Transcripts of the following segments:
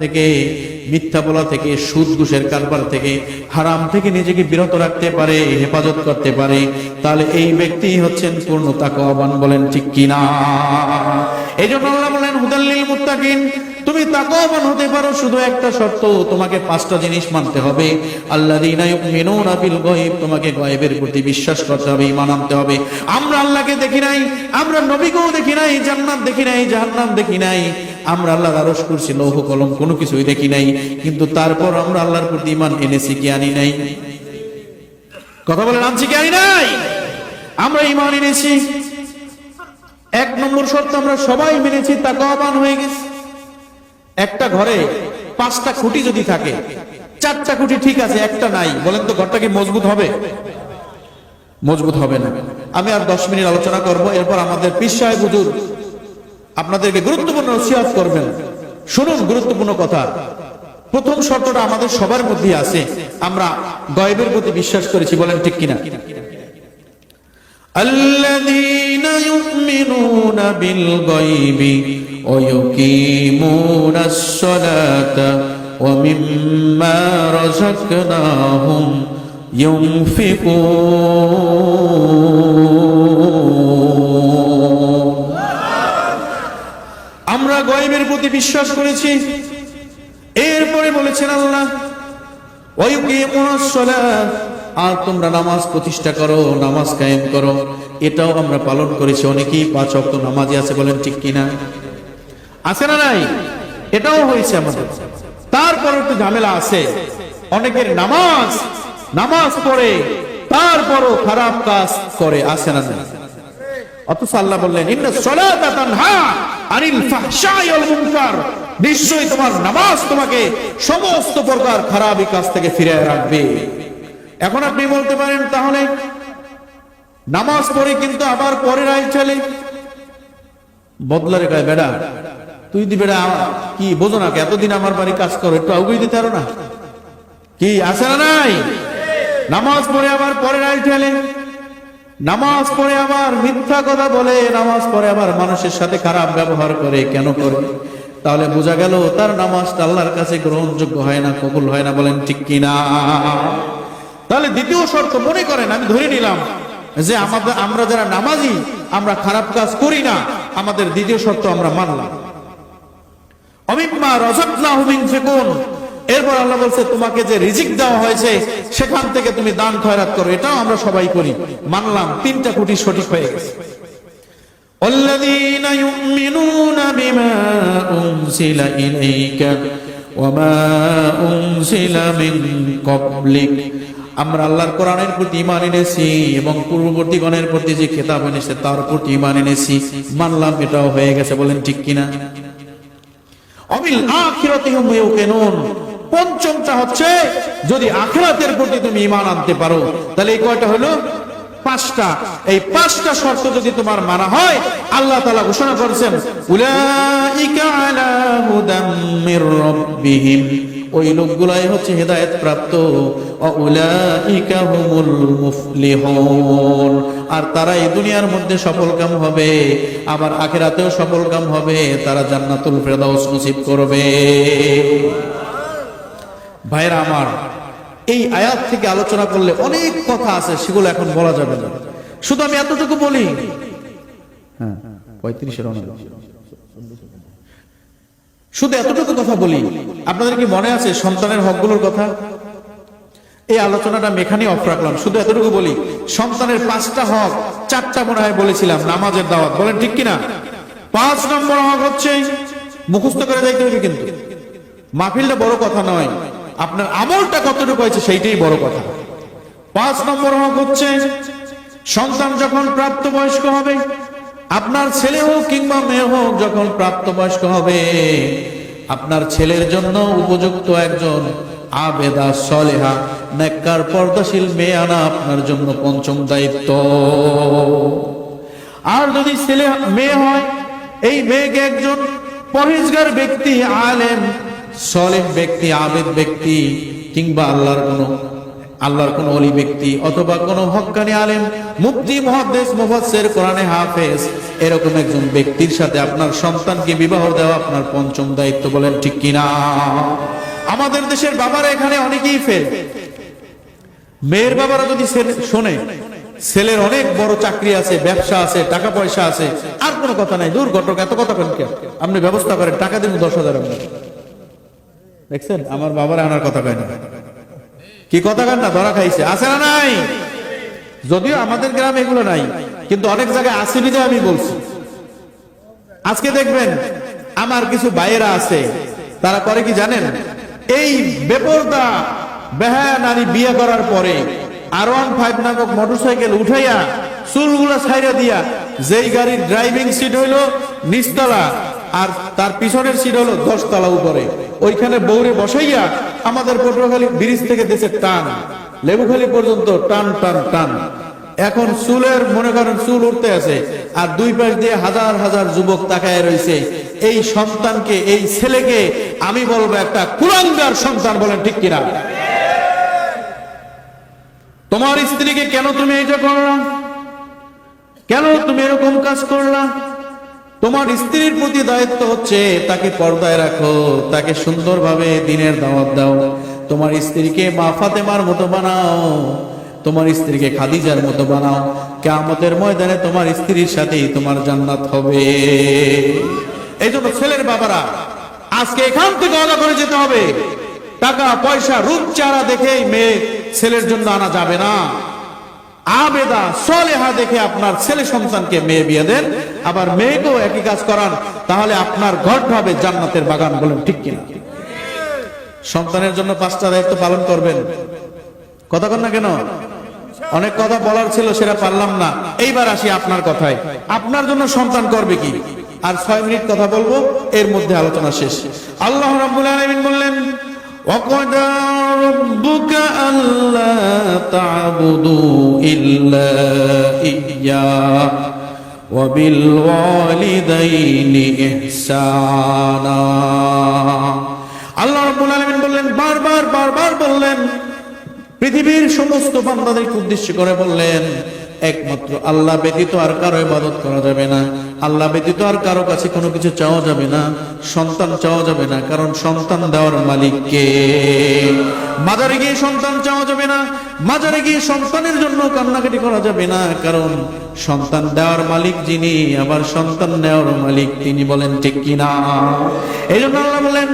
থেকে, মিথ্যা বলা থেকে, সুদ, ঘুষের কারবার থেকে, হারাম থেকে নিজেকে বিরত রাখতে পারে, হেফাজত করতে পারে, তাহলে এই ব্যক্তি হচ্ছেন পূর্ণ তাকওয়াবান বলেন ঠিক কিনা? এই জন্য আল্লাহ বলেন হুদাল্লিল মুত্তাকিন। তুমি তাকওয়াবান হতে পারো, শুধু একটা শর্ত, তোমাকে পাঁচটা জিনিস মানতে হবে। আল্লাযীনা ইউমিনুনা বিল গায়ব, তোমাকে গায়বের প্রতি বিশ্বাস করতে হবে, ঈমান আনতে হবে। আমরা আল্লাহকে দেখি নাই, আমরা নবীকেও দেখি নাই, জান্নাত দেখি নাই, জাহান্নাম দেখি নাই। আমরা আল্লাহর আরশ করছি লৌহ কলম, কোনো কিছুই দেখি নাই। কিন্তু তারপর আমরা আল্লাহর প্রতি ইমান এনেছি কি আনি নাই? কথা বলে আনছি কি আনি নাই? আমরা ইমান এনেছি। এক নম্বর শর্ত, আমরা সবাই মেনেছি, তাকওয়াবান হয়ে গেছে। একটা ঘরে পাঁচটা খুঁটি যদি থাকে, চারটা খুঁটি ঠিক আছে, একটা নাই। বলেন তো, ঘরটা কি মজবুত হবে? মজবুত হবে না। আমি আর দশ মিনিট আলোচনা করব, এরপর আমাদের পীর সাহেব হুজুর আপনাদেরকে গুরুত্বপূর্ণ সিয়াজ করবেন। শুনুন গুরুত্বপূর্ণ কথা। প্রথম শর্তটা আমাদের সবার মধ্যে আছে। আমরা গয়বের প্রতি বিশ্বাস করেছি, বলেন ঠিক কিনা? الذين يؤمنون بالغيب ويقيمون الصلاة ومما رزقناهم ينفقون প্রতি বিশ্বাস করেছি। এরপরে বলেছেন আল্লাহ আর তোমরা নামাজ প্রতিষ্ঠা করো, নামাজ কায়েম করো। এটাও আমরা পালন করেছি। অনেকেই পাঁচ অক্ট নামাজি আছে বলেন ঠিক কিনা? আছে না নাই? এটাও হয়েছে আমাদের। তারপর একটু ঝামেলা আছে। অনেকের নামাজ নামাজ পড়ে, তারপরও খারাপ কাজ করে। আছে না অথচ আল্লাহ বললেন, ইন্না সলাতা মুনকার। নিশ্চয়ই তোমার নামাজ তোমাকে সমস্ত প্রকার খারাপ কাজ থেকে ফিরে রাখবে। এখন আপনি বলতে পারেন, তাহলে নামাজ পড়ে কিন্তু আবার পরে রায় চলে। বদলারে গায়ে বেড়া, তুই দি বেড়া, কি বোঝো না এতদিন আমার বাড়ি কাজ করো, একটু আগুই দিতে পারো না? কি আছে না নাই? নামাজ পড়ে আবার পরে রায় ঠেলে নামাজ পড়ে আবার মিথ্যা কথা বলে, নামাজ পড়ে আবার মানুষের সাথে খারাপ ব্যবহার করে, কেন করে? তাহলে বোঝা গেল তার নামাজটা আল্লাহর কাছে গ্রহণযোগ্য হয় না, কবুল হয় না বলেন ঠিক কিনা? তাহলে দ্বিতীয় শর্ত মনে করেন, আমি ধরে নিলাম যে আমাদের, আমরা যারা নামাজি, আমরা খারাপ কাজ করি না, আমাদের দ্বিতীয় শর্ত আমরা মানলাম। অমিম্মা রজতনাহুম ইনফিকুন এরপর আল্লাহ বলছে, তোমাকে যে রিজিক দেওয়া হয়েছে সেখান থেকে তুমি দান খয়রাত করো এটাও আমরা সবাই করি মানলাম তিনটা কোটি সঠিক হয়ে গেছে والذين يؤمنون بما أنزل إليك وما أنزل من قبلك আমরা আল্লাহর কোরআনের প্রতি ইমান এনেছি এবং পূর্ববর্তী গণের প্রতি যে খেতাব এনেছে তার প্রতি ইমান এনেছি মানলাম এটাও হয়ে গেছে বলেন ঠিক কিনা অমিল আখিরাতিহুম ইউকিনুন পঞ্চমটা হচ্ছে, যদি আখিরাতের প্রতি তুমি ইমান আনতে পারো, তাহলে এই কয়টা হলো? পাঁচটা। এই পাঁচটা শর্ত যদি তোমার মানা হয়, আল্লাহ তাআলা ঘোষণা করেছেন ওই লোকগুলাই হচ্ছে হেদায়েত প্রাপ্ত। আর তারা এই দুনিয়ার মধ্যে সফলকাম হবে, আবার আখিরাতেও সফলকাম হবে, তারা জান্নাতুল ফেরদাউস নসিব করবে। ভাইরা আমার, এই আয়াত থেকে আলোচনা করলে অনেক কথা আছে, সেগুলো এখন বলা যাবে না। শুধু আমি এতটুকু বলি হ্যাঁ শুধু এতটুকু কথা বলি, আপনাদের কি মনে আছে সন্তানের হকগুলোর কথা? এই আলোচনাটা মেখানি অফ রাখলাম। শুধু এতটুকু বলি, সন্তানের পাঁচটা হক, চারটা মনে হয় বলেছিলাম, নামাজের দাওয়াত। বলেন ঠিক কিনা? পাঁচ নম্বর হক হচ্ছে, মুখস্থ করে যাইতে হবে কিন্তু। মাহফিলটা বড় কথা নয়। আপনার আমলটা কতটুকু হয়েছে সেইটাই বড় কথা। পাঁচ নম্বর হক হচ্ছে, সন্তান যখন প্রাপ্তবয়স্ক হবে, আপনার ছেলে হোক কিংবা মেয়ে হোক যখন প্রাপ্তবয়স্ক হবে, আপনার ছেলের জন্য উপযুক্ত একজন আবেদা সলেহা, নেককার, পর্দাশীল মেয়ে আনা আপনার জন্য পঞ্চম দায়িত্ব। আর যদি ছেলে, মেয়ে হয়, এই মেয়েকে একজন পরিষ্কার ব্যক্তি, আলেম সলেহ ব্যক্তি, আবেদ ব্যক্তি, কিংবা আল্লাহর কোন আল্লাহর কোন অলি ব্যক্তি, অথবা কোন হক্কানি আলেম, মুফতি, মুহাদ্দিস, মুফাসসির, কোরআনে হাফেজ, এরকম একজন ব্যক্তির সাথে আপনার সন্তানকে বিবাহ দেওয়া আপনার পঞ্চম দায়িত্ব বলেন ঠিক কিনা? আমাদের দেশের বাবারা এখানে অনেকেই ফেল মেয়ের বাবারা যদি শোনে, ছেলের অনেক বড় চাকরি আছে, ব্যবসা আছে, টাকা পয়সা আছে, আর কোনো কথা নাই। দূর ঘটক এত কথা কেন? কে? আপনি ব্যবস্থা করেন, টাকা দিন দশ হাজার আপনার দেখছেন? আমার বাবার আনার কথা কয় কি কথা কান না? ধরা খাইছে। আছে না নাই? যদিও আমাদের গ্রামে এগুলো নাই, কিন্তু অনেক জায়গায় আছে বিধে আমি বলছি। আজকে দেখবেন, আমার কিছু বাইরা আছে, তারা করে কি জানেন? এই বেপরদা, বেহায়া নারী বিয়ে করার পরে আর ওয়ান ফাইভ নামক মোটরসাইকেল উঠাইয়া চুলগুলা ছাইরা দিয়া যেই গাড়ির ড্রাইভিং সিট হইল নিচতলা আর তার পিছনের সিট হলো দশতলা উপরে। ওইখানে বৌরে বসাইয়া আমাদের পটুয়াখালী ব্রিজ থেকে দেশের টান। লেবুখালী পর্যন্ত টান টান টান। এখন চুলের, মনে করেন চুল উঠতে আছে, আর দুই পাশ দিয়ে হাজার হাজার যুবক তাকায় রয়েছে। এই সন্তানকে, এই ছেলেকে আমি বলব একটা কুলাঙ্গার সন্তান বলেন, ঠিক কিনা? তোমার স্ত্রীকে কেন তুমি এটা করলা? কেন তুমি এরকম কাজ করলা? তোমার স্ত্রীর প্রতি দায়িত্ব হচ্ছে তাকে পর্দায় রাখো, তাকে সুন্দরভাবে দিনের দাওয়াত দাও। তোমার স্ত্রীকে মা ফাতেমার মতো বানাও, তোমার স্ত্রীকে খাদিজার মতো বানাও। কেয়ামতের ময়দানে তোমার স্ত্রীর সাথেই তোমার জান্নাত হবে। এই জন্য ছেলের বাবারা, আজকে এখান থেকে আলাদা করে যেতে হবে। টাকা, পয়সা, রূপ চারা দেখেই মেয়ে ছেলের জন্য আনা যাবে না। বান্দা সলেহা দেখে আপনার ছেলে সন্তানকে মেয়ে বিয়ে দেন, আবার মেয়েকেও একই কাজ করান, তাহলে আপনার ঘর হবে জান্নাতের বাগান বলেন, ঠিক কিনা? সন্তানের জন্য পাঁচটা দায়িত্ব পালন করবেন। কথা কন না কেন? অনেক কথা বলার ছিল, সেটা পারলাম না। এইবার আসি আপনার কথায়। আপনার জন্য সন্তান করবে কি? আর ছয় মিনিট কথা বলব, এর মধ্যে আলোচনা শেষ। আল্লাহ রাবুল আলমিন বললেন অকদার تعبدوا إلا إياه وبالوالدين إحسانا আল্লাহ রাব্বুল আলামিন বললেন বারবার বারবার বললেন পৃথিবীর সমস্ত বান্দাদেরকে উদ্দেশ্য করে বললেন একমাত্র আল্লাহ ব্যতীত আর কারও ইবাদত করা যাবে না। আল্লাহ ব্যতীত আর কারও কাছে কোনো কিছু চাওয়া যাবে না। সন্তান চাওয়া যাবে না, কারণ সন্তান দেওয়ার মালিককে মাজারে গিয়ে সন্তান চাওয়া যাবে না, মাজারে গিয়ে সন্তানের জন্য কান্নাকাটি করা যাবে না, কারণ সন্তান দেওয়ার মালিক যিনি, আবার সন্তান নেওয়ার মালিক তিনি বলেন ঠিক কিনা? এই জন্য আল্লাহ বলেন,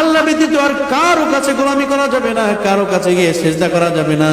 আল্লাহ ব্যতীত আর কারও কাছে গোলামি করা যাবে না, কারও কাছে গিয়ে সেজদা করা যাবে না।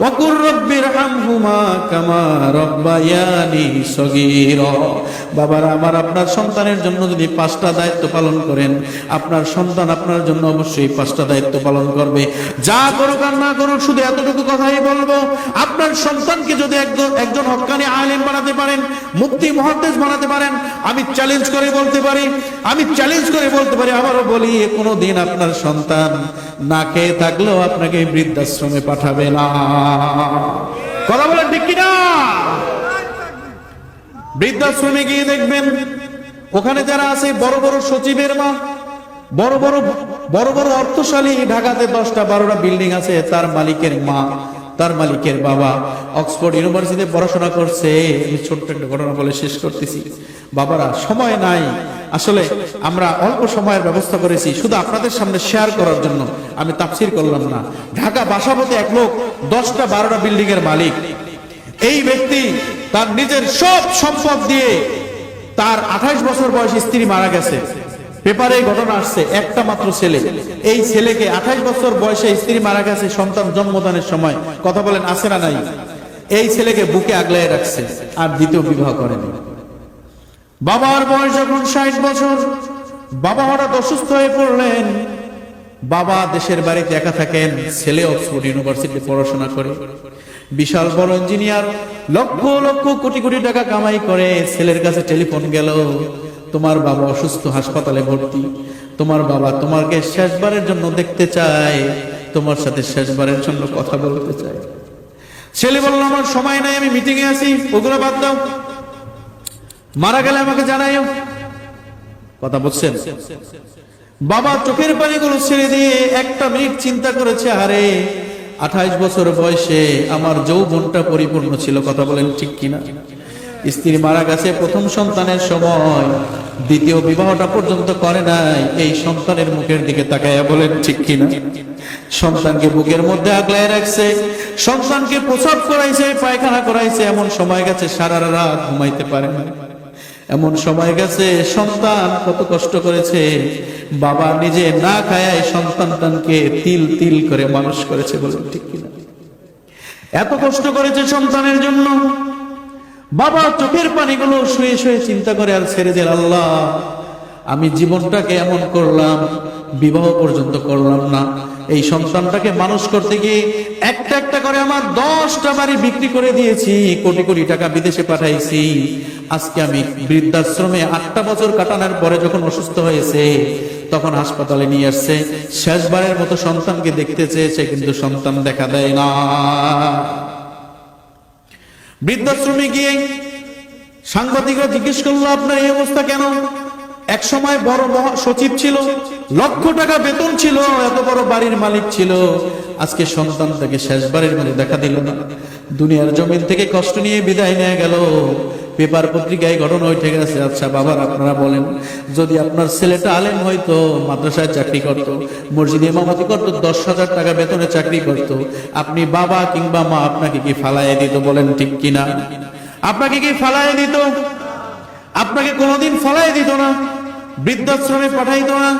وقل رب ارحمهما كما ربياني صغيرا বাবারা আমার আপনার সন্তানের জন্য যদি পাঁচটা দায়িত্ব পালন করেন আপনার সন্তান আপনার জন্য অবশ্যই পাঁচটা দায়িত্ব পালন করবে যা করুক আর না করুক শুধু এতটুকু কথাই বলবো আপনার সন্তানকে যদি একজন একজন হক্কানি আলেম বানাতে পারেন মুক্তি মহাদ্দেশ বানাতে পারেন আমি চ্যালেঞ্জ করে বলতে পারি আমি চ্যালেঞ্জ করে বলতে পারি আবারও বলি কোনো দিন আপনার সন্তান না খেয়ে থাকলেও আপনাকে বৃদ্ধাশ্রমে পাঠাবে না কথা বলেন ঠিক কিনা বৃদ্ধাশ্রমে গিয়ে দেখবেন, ওখানে যারা আছে, বড় বড় সচিবের মা, বড় বড় বড় বড় অর্থশালী, ঢাকাতে দশটা বারোটা বিল্ডিং আছে, তার মালিকের মা। তার মালিকের বাবা অক্সফোর্ড ইউনিভার্সিটিতে পড়াশোনা করছে। আমি ছোট্ট একটা ঘটনা বলে শেষ করতেছি। বাবারা, সময় নাই। আসলে আমরা অল্প সময়ের ব্যবস্থা করেছি। শুধু আপনাদের সামনে শেয়ার করার জন্য। আমি তাফসির করলাম না। ঢাকা বাসাবতে এক লোক দশটা বারোটা বিল্ডিং এর মালিক। এই ব্যক্তি তার নিজের সব সম্পদ দিয়ে তার আঠাইশ বছর বয়সী স্ত্রী মারা গেছে। পেপারে ঘটনা আসছে, একটা মাত্র ছেলে। এই ছেলেকে আঠাশ বছর বয়সে স্ত্রী মারা গেছে, সন্তান জন্মদানের সময়। কথা বলেন আসে না নাই? এই ছেলেকে বুকে আগলায় রাখছে, আর দ্বিতীয় বিবাহ করেনি। বাবার বয়স যখন ষাট বছর, বাবা হঠাৎ অসুস্থ হয়ে পড়লেন। বাবা দেশের বাড়িতে একা থাকেন, ছেলে অক্সফোর্ড ইউনিভার্সিটি পড়াশোনা করে। বিশাল বড় ইঞ্জিনিয়ার, লক্ষ লক্ষ কোটি কোটি টাকা কামাই করে, ছেলের কাছে টেলিফোন গেল। তোমার বাবা অসুস্থ হাসপাতালে ভর্তি। তোমার বাবা তোমাকে শেষবারের জন্য দেখতে চায়। তোমার সাথে শেষবারের জন্য কথা বলতে চায়। ছেলে বলল, আমার সময় নাই, আমি মিটিং এ আছি। ওগুলো বাদ দাও। মারা গেলে আমাকে জানাইও কথা বলছেন। বাবা চোখের পানিগুলো ছেড়ে দিয়ে একটা মিনিট চিন্তা করেছে, আরে, আঠাইশ বছর বয়সে আমার যৌবনটা পরিপূর্ণ ছিল। কথা বলেন ঠিক কিনা? স্ত্রী মারা গেছে প্রথম সন্তানের সময়। দ্বিতীয় বিবাহটা পর্যন্ত করে নাই। এই সন্তানের মুখের দিকে তাকাইয়া বলেন, ঠিক কিনা? সন্তানকে বুকের মধ্যে আগলায় রাখছে, সন্তানকে প্রসব করাইছে, পায়খানা করাইছে, এমন সময় গেছে সারা রাত ঘুমাইতে পারে না এমন সময় গেছে সন্তান কত কষ্ট করেছে। বাবা নিজে না খায় সন্তানকে তিল তিল করে মানুষ করেছে বলেন, ঠিক কিনা? এত কষ্ট করেছে সন্তানের জন্য। বাবা চোখের পানিগুলো শুয়ে শুয়ে চিন্তা করে আর ছেড়ে দিল, আল্লাহ, আমি জীবনটাকে এমন করলাম, বিবাহ পর্যন্ত করলাম না। এই সন্তানটাকে মানুষ করতে গিয়ে একটা একটা করে আমার দশটা বাড়ি বিক্রি করে দিয়েছি, কোটি কোটি টাকা বিদেশে পাঠাইছি। আজকে আমি বৃদ্ধাশ্রমে আটটা বছর কাটানোর পরে যখন অসুস্থ হয়েছে, তখন হাসপাতালে নিয়ে আসছে। শেষবারের মতো সন্তানকে দেখতে চেয়েছে, কিন্তু সন্তান দেখা দেয় না। বৃদ্ধাশ্রমে গিয়ে সাংবাদিকরা জিজ্ঞেস করল, আপনার এই অবস্থা কেন? এক সময় বড় সচিব ছিল, লক্ষ টাকা বেতন ছিল, এত বড় বাড়ির মালিক ছিল। আজকে সন্তান তাকে শেষবারের মধ্যে দেখা দিল না। দুনিয়ার জমিন থেকে কষ্ট নিয়ে বিদায় নিয়ে গেল। পেপার পত্রিকায় ঘটনা উঠে গেছে। আচ্ছা বাবার আপনারা বলেন, যদি আপনার ছেলেটা আলেম হয়তো মাদ্রাসায় চাকরি করত, মসজিদে ইমামতি করত, দশ হাজার টাকা বেতনে চাকরি করত, আপনি বাবা কিংবা মা আপনাকে কি ফালাইয়ে দিত বলেন ঠিক কিনা? আপনাকে কি ফালাইয়ে দিত? আপনাকে কোনোদিন ফালাই দিত না? বৃদ্ধাশ্রমে পাঠাইত না?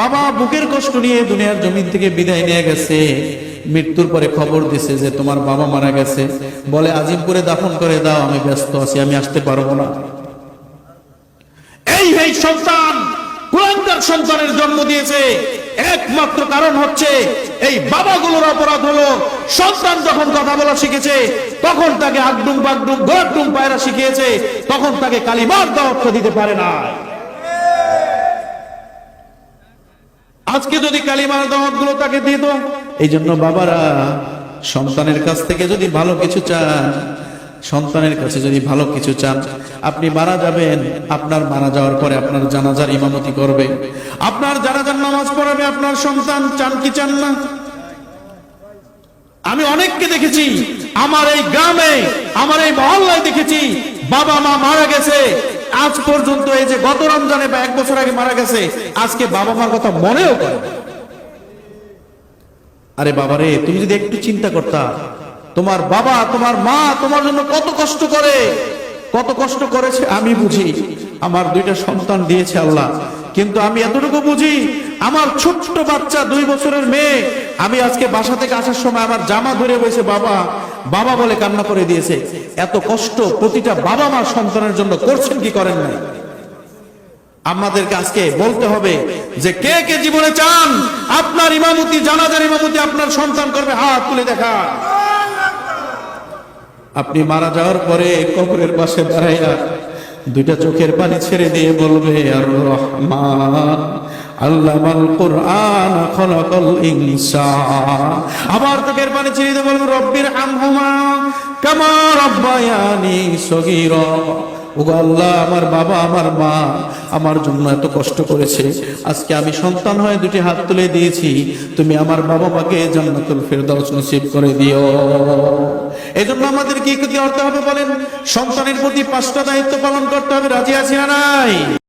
বাবা বুকের কষ্ট নিয়ে দুনিয়ার জমিন থেকে বিদায় নিয়ে গেছে। মৃত্যুর পরে খবর দিছে যে তোমার বাবা মারা গেছে। বলে, আজিমপুরে দাফন করে দাও, আমি ব্যস্ত আছি, আমি আসতে পারব না। এই এই সন্তান সন্তানের জন্ম দিয়েছে। একমাত্র কারণ হচ্ছে, এই বাবাগুলোর অপরাধ হলো, সন্তান যখন কথা বলা শিখেছে, তখন তাকে আগডুম বাগডুম গোয়াডুম পায়রা শিখিয়েছে, তখন তাকে কালিমার দাওয়াত দিতে পারে না। আজকে যদি কালিমার দাওয়াতগুলো তাকে দিত এই জন্য বাবারা, সন্তানের কাছ থেকে যদি ভালো কিছু চান, সন্তানের কাছে যদি ভালো কিছু চান, আপনি মারা যাবেন, আপনার মারা যাওয়ার পরে আপনার জানাজার ইমামতি করবে। আপনার জানাজার নামাজ পড়াবে, আপনার সন্তান চান কি চান না? আমি অনেককে দেখেছি, আমার এই গ্রামে, আমার এই মহল্লায় দেখেছি, বাবা মা মারা গেছে। আজ পর্যন্ত এই যে গত রমজানে বা এক বছর আগে মারা গেছে, আজকে বাবা মার কথা মনেও করে না। বাবা রে তুমি যদি একটু চিন্তা করতা, তোমার বাবা, তোমার মা তোমার জন্য কত কষ্ট করে, কত কষ্ট করেছে আমি বুঝি আমার দুইটা সন্তান দিয়েছে আল্লাহ, কিন্তু আমি এতটুকু বুঝি, আমার ছোট্ট বাচ্চা দুই বছরের মেয়ে, আমি আজকে বাসা থেকে আসার সময় আমার জামা ধরে বসে বাবা বাবা বলে কান্না করে দিয়েছে এত কষ্ট প্রতিটা বাবা মা সন্তানের জন্য করছেন কি করেন নাই আমাদেরকে আজকে বলতে হবে যে কে কে জীবনে চান? আপনার ইমামতি, জানাজার ইমামতি আপনার সন্তান করবে, হাত তুলে দেখা আপনি মারা যাওয়ার পরে কবরের পাশে দাঁড়াইয়া দুইটা চোখের পানি ছেড়ে দিয়ে বলবে, আর রহমান, আল্লামাল কোরআন খলাকাল ইনসান। আবার চোখের পানি ছেড়ে দিয়ে বলবে, রব্বির আমহুমা কামা রব্বায়ানি ওগো আল্লাহ, আমার বাবা, আমার মা আমার জন্য এত কষ্ট করেছে। আজকে আমি সন্তান হয়ে দুটি হাত তুলে দিয়েছি। তুমি আমার বাবা মাকে জান্নাতুল ফেরদাউস নসিব করে দিও। এই জন্য আমাদের কি করতে হবে বলেন? সন্তানের প্রতি পাঁচটা দায়িত্ব পালন করতে হবে। রাজি আছি না নাই?